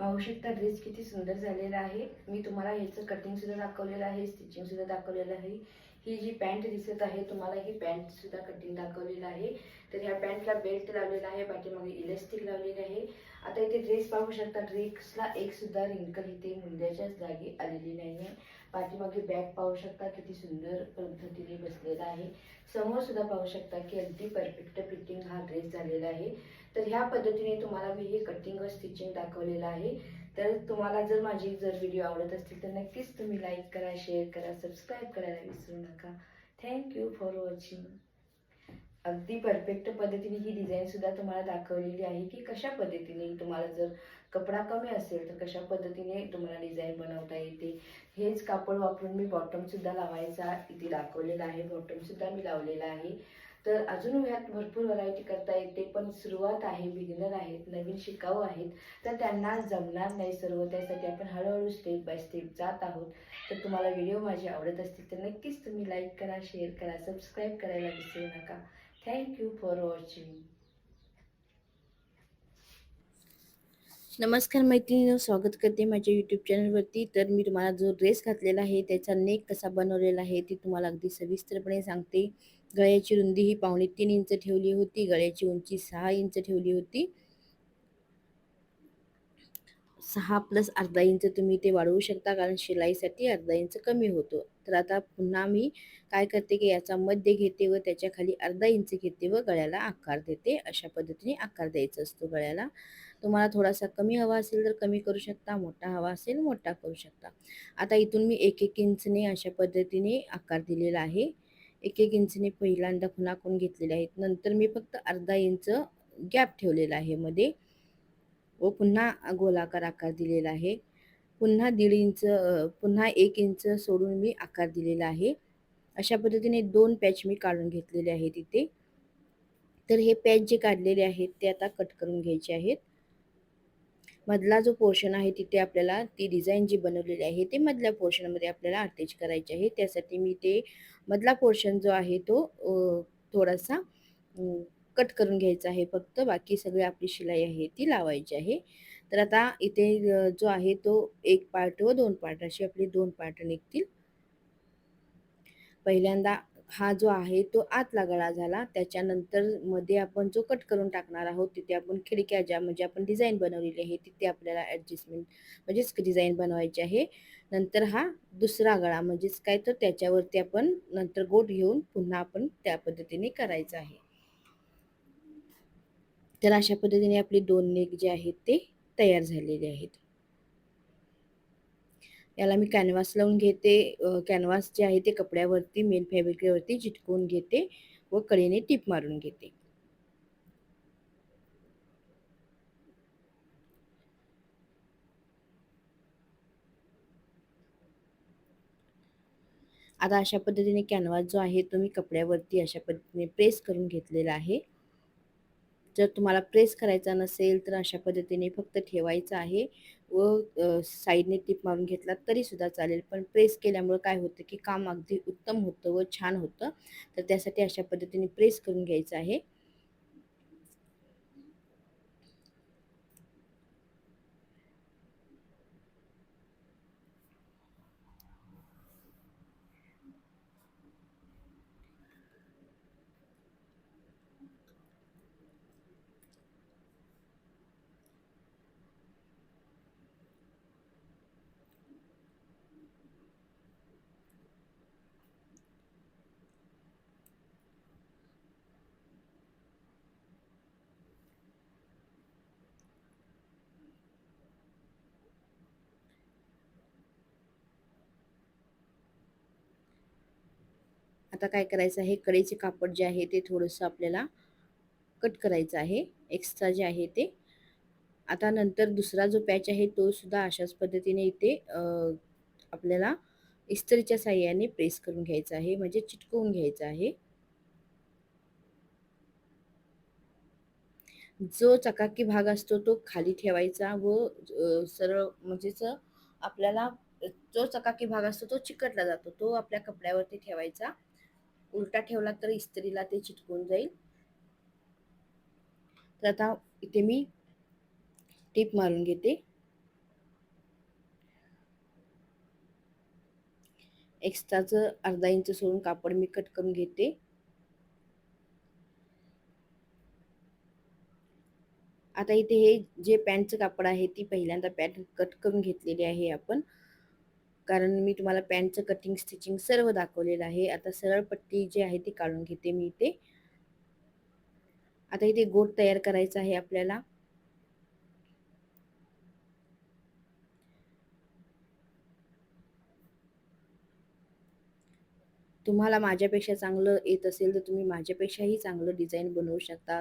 पाहू शकता ड्रेस किती सुंदर झालेला आहे. मी तुम्हाला ह्याचं कटिंग सुद्धा दाखवलेलं आहे स्टिचिंग सुद्धा दाखवलेलं आहे. ही जी पॅन्ट दिसत आहे तुम्हाला ही पॅन्ट सुद्धा कटिंग दाखवलेलं आहे. तर ह्या पॅन्टला बेल्ट लावलेला आहे पाठीमागे इलेस्टिक लावलेली आहे. आता इथे ड्रेस पाहू शकता ड्रेसला एक सुद्धा रिंकल इथे मुंड्याच्याच जागी आलेली नाही आहे पाठीमागे बॅग पाहू शकता किती सुंदर पद्धतीने बसलेला आहे. समोर सुद्धा पाहू शकता की अगदी परफेक्ट फिटिंग हा ड्रेस झालेला आहे. तर ह्या पद्धतीने तुम्हाला मी हे कटिंग व स्टिचिंग दाखवलेलं आहे. तर तुम्हाला जर माझी जर व्हिडिओ आवडत असतील तर नक्कीच तुम्ही लाईक करा शेअर करा सबस्क्राईब करायला विसरू नका. थँक्यू फॉर वॉचिंग अगदी परफेक्ट पद्धतीने ही डिझाईन सुद्धा तुम्हाला दाखवलेली आहे की कशा पद्धतीने तुम्हाला जर कपडा कमी असेल तर कशा पद्धतीने तुम्हाला डिझाईन बनवता येते. हेच कापड वापरून मी बॉटम सुद्धा लावायचा इथे दाखवलेला आहे. बॉटम सुद्धा मी लावलेला आहे. तर अजून ह्यात भरपूर व्हरायटी करता येते पण सुरुवात आहे बिगिनर आहेत नवीन शिकाऊ आहेत तर त्यांना जमणार नाही सर्व. त्यासाठी आपण हळूहळू स्टेप बाय स्टेप जात आहोत. तर तुम्हाला व्हिडिओ माझे आवडत असतील तर नक्कीच तुम्ही लाईक करा शेअर करा सबस्क्राईब करायला विसरू नका. थँक्यू फॉर वॉचिंग नमस्कार मैत्रिणीनं स्वागत करते माझ्या यूट्यूब चॅनलवरती तर मी तुम्हाला जो ड्रेस घातलेला आहे त्याचा नेक कसा बनवलेला आहे ते तुम्हाला अगदी सविस्तरपणे सांगते. गळ्याची रुंदी ही पावणे तीन इंच ठेवली होती. गळ्याची उंची सहा इंच ठेवली होती. सहा प्लस अर्धा इंच तुम्ही ते वाढवू शकता कारण शिलाईसाठी अर्धा इंच कमी होतो. तर आता पुन्हा मी काय करते की याचा मध्य घेते व त्याच्याखाली अर्धा इंच घेते व गळ्याला आकार देते. अशा पद्धतीने आकार द्यायचा असतो गळ्याला. तुम्हाला थोडासा कमी हवा असेल तर कमी करू शकता मोठा हवा असेल मोठा करू शकता. आता इथून मी एक एक इंचने अशा पद्धतीने आकार दिलेला आहे. एक एक इंचने पहिल्यांदा खुणा करून घेतलेले आहेत. नंतर मी फक्त अर्धा इंच गॅप ठेवलेला आहे मध्ये. व पुन्हा गोलाकार आकार दिलेला आहे. पुन्हा दीड इंच पुन्हा एक इंच सोडून मी आकार दिलेला आहे. अशा पद्धतीने दोन पॅच मी काढून घेतलेले आहेत इथे. तर हे पॅच जे काढलेले आहेत ते आता कट करून घ्यायचे आहेत. मधला जो पोर्शन आहे तिथे आपल्याला ती डिझाईन जी बनवलेली आहे ते मधल्या पोर्शनमध्ये आपल्याला अटॅच करायचे आहे. त्यासाठी मी ते मधला पोर्शन जो आहे तो थोडासा कट करून घ्यायचा आहे. फक्त बाकी सगळी आपली शिलाई आहे ती लावायची आहे. तर आता इथे जो आहे तो एक पार्ट व दोन पार्ट अशी आपली दोन पार्ट निघतील. पहिल्यांदा हा जो आहे तो आतला गळा झाला. त्याच्यानंतरमध्ये आपण जो कट करून टाकणार आहोत तिथे आपण खिडक्या ज्या म्हणजे आपण डिझाईन बनवलेली आहे तिथे आपल्याला ॲडजस्टमेंट म्हणजेच डिझाईन बनवायची आहे. नंतर हा दुसरा गळा म्हणजेच काय तर त्याच्यावरती आपण नंतर गोट घेऊन पुन्हा आपण त्या पद्धतीने करायचं आहे. तर अशा पद्धतीने आपले दोन नेक जे आहेत ते तयार झालेले आहेत. याला मी कॅनव्हास लावून घेते. कॅनव्हास जे आहे ते कपड्यावरती मेन फॅब्रिकवरती चिटकवून घेते व कडेने टीप मारून घेते. आता अशा पद्धतीने कॅनव्हास जो आहे तो मी कपड्यावरती अशा पद्धतीने प्रेस करून घेतलेला आहे. जर तुम्हाला प्रेस करायचा नसेल तर अशा पद्धतीने फक्त ठेवायचं आहे. व साईडने टिप मारून घेतला तरी सुद्धा चालेल. पण प्रेस केल्यामुळं काय होतं की काम अगदी उत्तम होतं व छान होतं. तर त्यासाठी अशा पद्धतीने प्रेस करून घ्यायचं आहे. आता काय करायचं आहे? कडेचे कापड जे आहे ते थोडंसं आपल्याला कट करायचं आहे. एक्स्ट्रा जे आहे ते. आता नंतर दुसरा जो पॅच आहे तो सुद्धा अशाच पद्धतीने इथे आपल्याला इस्त्रीच्या साह्याने प्रेस करून घ्यायचा आहे. म्हणजे चिटकवून घ्यायचा आहे. जो चकाकी भाग असतो तो खाली ठेवायचा व सरळ म्हणजेच आपल्याला जो चकाकी भाग असतो तो चिकटला जातो. तो आपल्या कपड्यावरती ठेवायचा. उलटा ठेवला तर इस्त्रीला ते चिटकून जाईल. तर आता इथे मी टीप मारून घेते. एक्स्ट्राचं अर्धा इंच सोडून कापड मी कट करून घेते. आता इथे हे जे पॅन्टचं कापड आहे ती पहिल्यांदा पॅन्ट कट करून घेतलेली आहे आपण. कारण मी तुम्हाला पॅन्टचं कटिंग स्टिचिंग सर्व दाखवलेलं आहे. आता सरळ पट्टी जी आहे ती काढून घेते मी इथे. आता इथे गोट तयार करायचं आहे आपल्याला. तुम्हाला माझ्यापेक्षा चांगलं येत असेल तर तुम्ही माझ्यापेक्षाही चांगलं डिझाईन बनवू शकता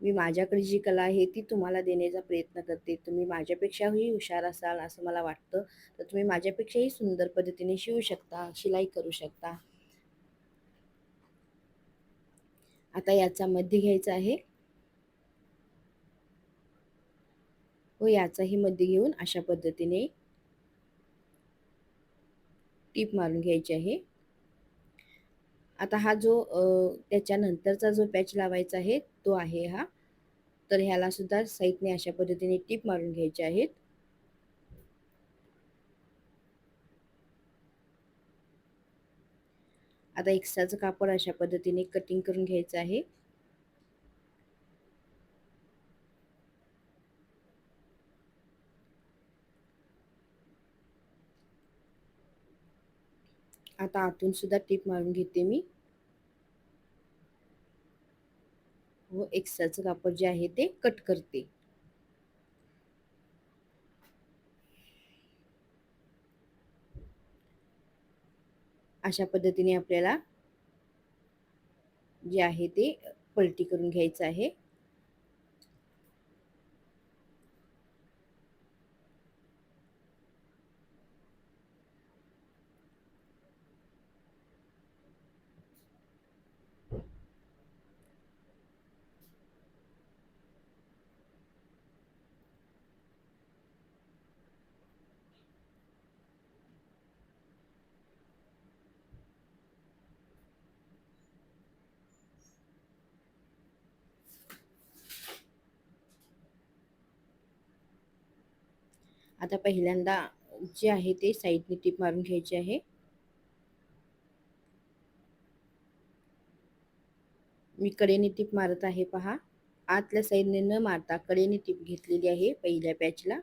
मी माझ्याकडे जी कला आहे ती तुम्हाला देण्याचा प्रयत्न करते. तुम्ही माझ्यापेक्षाही हुशार असाल असं मला वाटतं. तर तुम्ही माझ्यापेक्षाही सुंदर पद्धतीने शिवू शकता शिलाई करू शकता. आता याचा मध्य घ्यायचा आहे. व याचाही मध्य घेऊन अशा पद्धतीने टीप मारून घ्यायची आहे. आता हा जो त्याच्यानंतरचा जो पॅच लावायचा आहे तो आहे हा. तर ह्याला सुद्धा साईटने अशा पद्धतीने टीप मारून घ्यायचे आहेत. आता एक्स्ट्राचं कापड अशा पद्धतीने कटिंग करून घ्यायचं आहे. आता आतून सुद्धा टीप मारून घेते मी. हो, व एक्स्ट्राचं कापड जे आहे ते कट करते. अशा पद्धतीने आपल्याला जे आहे ते पलटी करून घ्यायचं आहे. आता पहिल्यांदा जे आहे ते साईडने टीप मारून घ्यायचे आहे. मी कडेने टीप मारत आहे पहा. आतल्या साईडने न मारता कडेने टीप घेतलेली आहे पहिल्या पॅचला.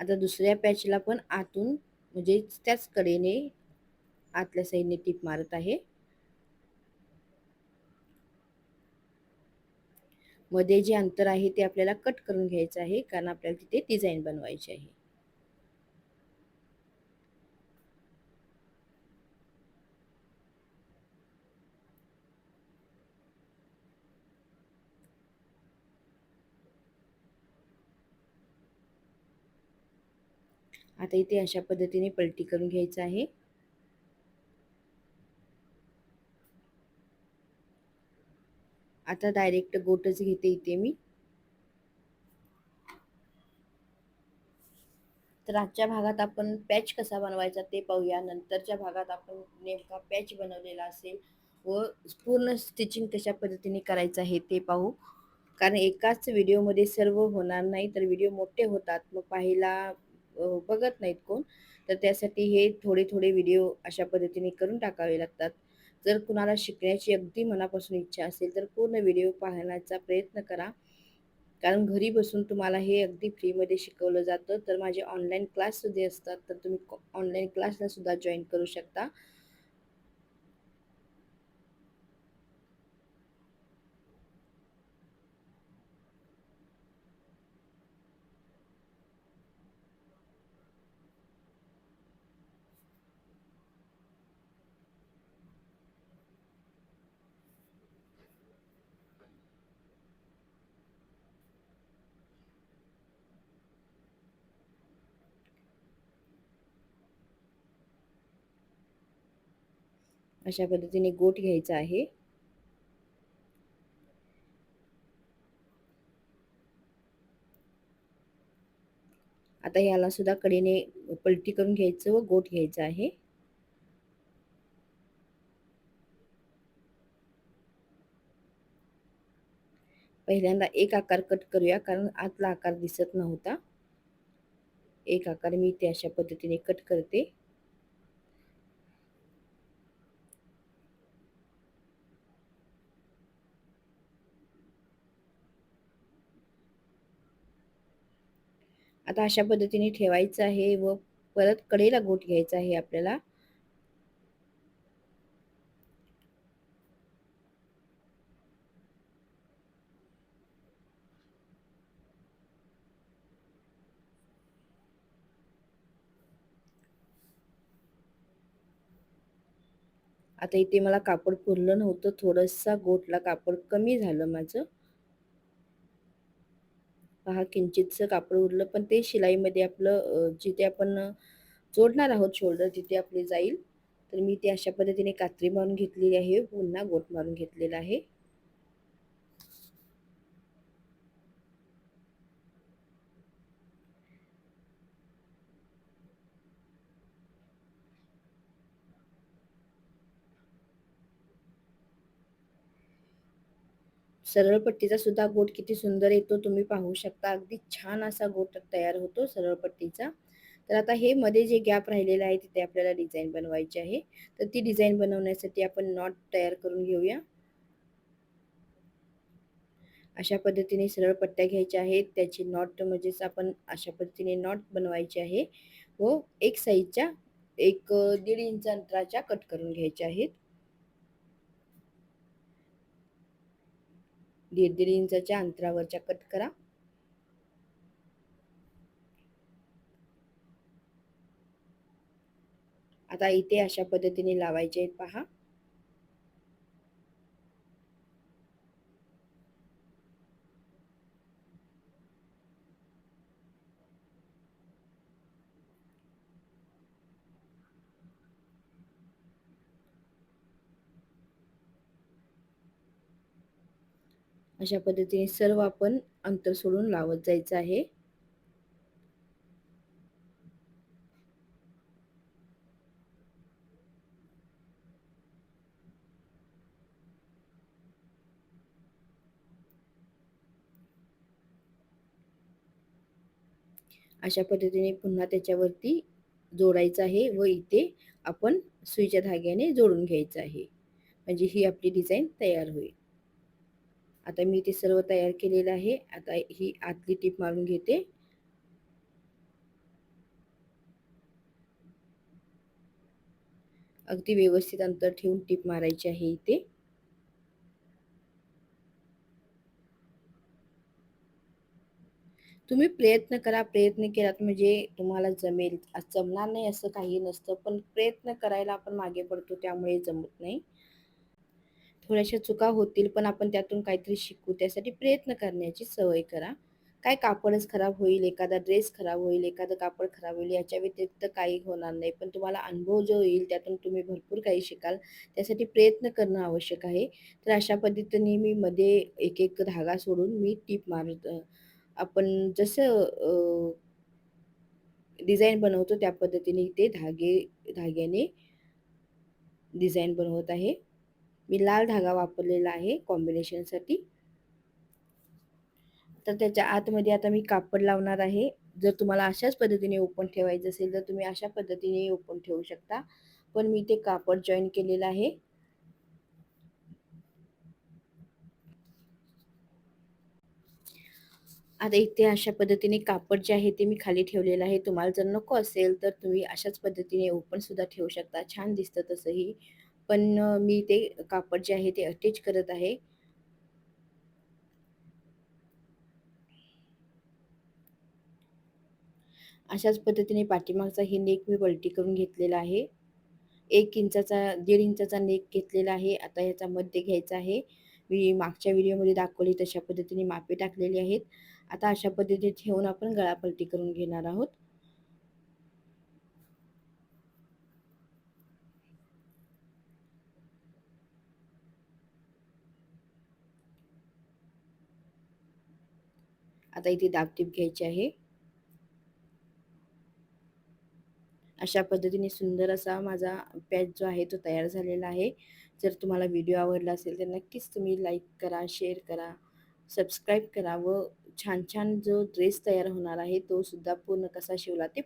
आता दुसऱ्या पॅचला पण आतून म्हणजे त्याच कडेने आतल्या साईडने टीप मारत आहे. मध्ये जे अंतर आहे ते आपल्याला कट करून घ्यायचं आहे कारण आपल्याला तिथे डिझाईन बनवायची आहे. आता इथे अशा पद्धतीने पलटी करून घ्यायचं आहे. आता डायरेक्ट गोटच घेते इथे मी. तर आजच्या भागात आपण पॅच कसा बनवायचा ते पाहूया. नंतरच्या भागात आपण नेमका पॅच बनवलेला असेल व पूर्ण स्टिचिंग कशा पद्धतीने करायचं आहे ते पाहू. कारण एकाच व्हिडिओमध्ये सर्व होणार नाही तर व्हिडिओ मोठे होतात. मग पाहायला बघत नाहीत कोण. तर त्यासाठी हे थोडे थोडे व्हिडिओ अशा पद्धतीने करून टाकावे लागतात. जर कुणाला शिकण्याची अगदी मनापासून इच्छा असेल तर पूर्ण व्हिडिओ पाहण्याचा प्रयत्न करा. कारण घरी बसून तुम्हाला हे अगदी फ्रीमध्ये शिकवलं जातं. तर माझे ऑनलाईन क्लाससुद्धा असतात तर तुम्ही ऑनलाईन क्लासला सुद्धा जॉईन करू शकता. अशा पद्धतीने गोट घ्यायचा आहे. आता याला सुद्धा कडेने पलटी करून घ्यायचं व गोट घ्यायचं आहे. पहिल्यांदा एक आकार कट करूया कारण आतला आकार दिसत नव्हता. एक आकार मी ते अशा पद्धतीने कट करते. आता अशा पद्धतीने ठेवायचं आहे व परत कडेला गोट घ्यायचा आहे आपल्याला. आता इथे मला कापड पुरलं नव्हतं थोडंसं गोटला कापड कमी झालं माझं. पहा किंचितचं कापड उरलं पण ते शिलाईमध्ये आपलं जिथे आपण जोडणार आहोत शोल्डर तिथे आपले जाईल तर मी ते अशा पद्धतीने कात्री मारून घेतलेली आहे पुन्हा गोट मारून घेतलेला आहे. सरळपट्टीचा सुद्धा गोट किती सुंदर येतो तुम्ही पाहू शकता. अगदी छान असा गोट तयार होतो सरळ पट्टीचा तर आता हे मध्ये जे गॅप राहिलेलं आहे तिथे आपल्याला डिझाईन बनवायची आहे. तर ती डिझाईन बनवण्यासाठी आपण नॉट तयार करून घेऊया. अशा पद्धतीने सरळ पट्ट्या घ्यायच्या आहेत. त्याची नॉट म्हणजेच आपण अशा पद्धतीने नॉट बनवायचे आहे. व एक साईजच्या एक दीड इंच अंतराच्या कट करून घ्यायच्या आहेत. दीड दीड इंचाच्या अंतरावरच्या कट करा. आता इथे अशा पद्धतीने लावायचे आहेत पहा. अशा पद्धतीने सर्व आपण अंतर सोडून लावत जायचं आहे. अशा पद्धतीने पुन्हा त्याच्यावरती जोडायचं आहे व इथे आपण सुईच्या धाग्याने जोडून घ्यायचं आहे. म्हणजे ही आपली डिझाईन तयार होईल. आता मी ते सर्व तयार केलेलं आहे. आता ही आतली टीप मारून घेते. अगदी व्यवस्थित अंतर ठेवून टीप मारायची आहे इथे. तुम्ही प्रयत्न करा प्रयत्न केलात म्हणजे तुम्हाला जमेल. जमणार नाही असं काही नसतं पण प्रयत्न करायला आपण मागे पडतो त्यामुळे जमत नाही. थोड्याशा चुका होतील पण आपण त्यातून काहीतरी शिकू. त्यासाठी प्रयत्न करण्याची सवय करा. काय कापडच खराब होईल एखादा ड्रेस खराब होईल एखादं कापड खराब होईल याच्या व्यतिरिक्त काही होणार नाही. पण तुम्हाला अनुभव जो येईल त्यातून तुम्ही भरपूर काही शिकाल. त्यासाठी प्रयत्न करणं आवश्यक आहे. तर अशा पद्धतीने मी मध्ये एक एक धागा सोडून मी टीप मारत आपण जसं डिझाईन बनवतो त्या पद्धतीने ते धागे धाग्याने डिझाईन बनवत आहे. मी लाल धागा वापरलेला आहे कॉम्बिनेशनसाठी तर त्याच्या आतमध्ये आता मी कापड लावणार आहे. जर तुम्हाला अशाच पद्धतीने ओपन ठेवायचं असेल तर तुम्ही अशा पद्धतीने ओपन ठेवू शकता. पण मी ते कापड जॉईन केलेलं आहे. आता इथे अशा पद्धतीने कापड जे आहे ते मी खाली ठेवलेलं आहे. तुम्हाला जर नको असेल तर तुम्ही अशाच पद्धतीने ओपन सुद्धा ठेवू शकता. छान दिसतं तसंही. पण मी ते कापड जे आहे ते अटॅच करत आहे. अशाच पद्धतीने पाठीमागचा हे नेक मी पलटी करून घेतलेला आहे. एक इंचाचा दीड इंचाचा नेक घेतलेला आहे. आता ह्याचा मध्य घ्यायचा आहे. मी मागच्या व्हिडिओमध्ये दाखवली तशा पद्धतीने मापे टाकलेली आहेत. आता अशा पद्धतीने ठेवून आपण गळा पलटी करून घेणार आहोत. आता इथे दाबटीप घ्यायची आहे. अशा पद्धतीने सुंदर असा माझा पॅच जो आहे तो तयार झालेला आहे. जर तुम्हाला व्हिडिओ आवडला असेल तर नक्कीच तुम्ही लाईक करा शेअर करा सबस्क्राईब करा व छान छान जो ड्रेस तयार होणार आहे तो सुद्धा पूर्ण कसा शिवला ते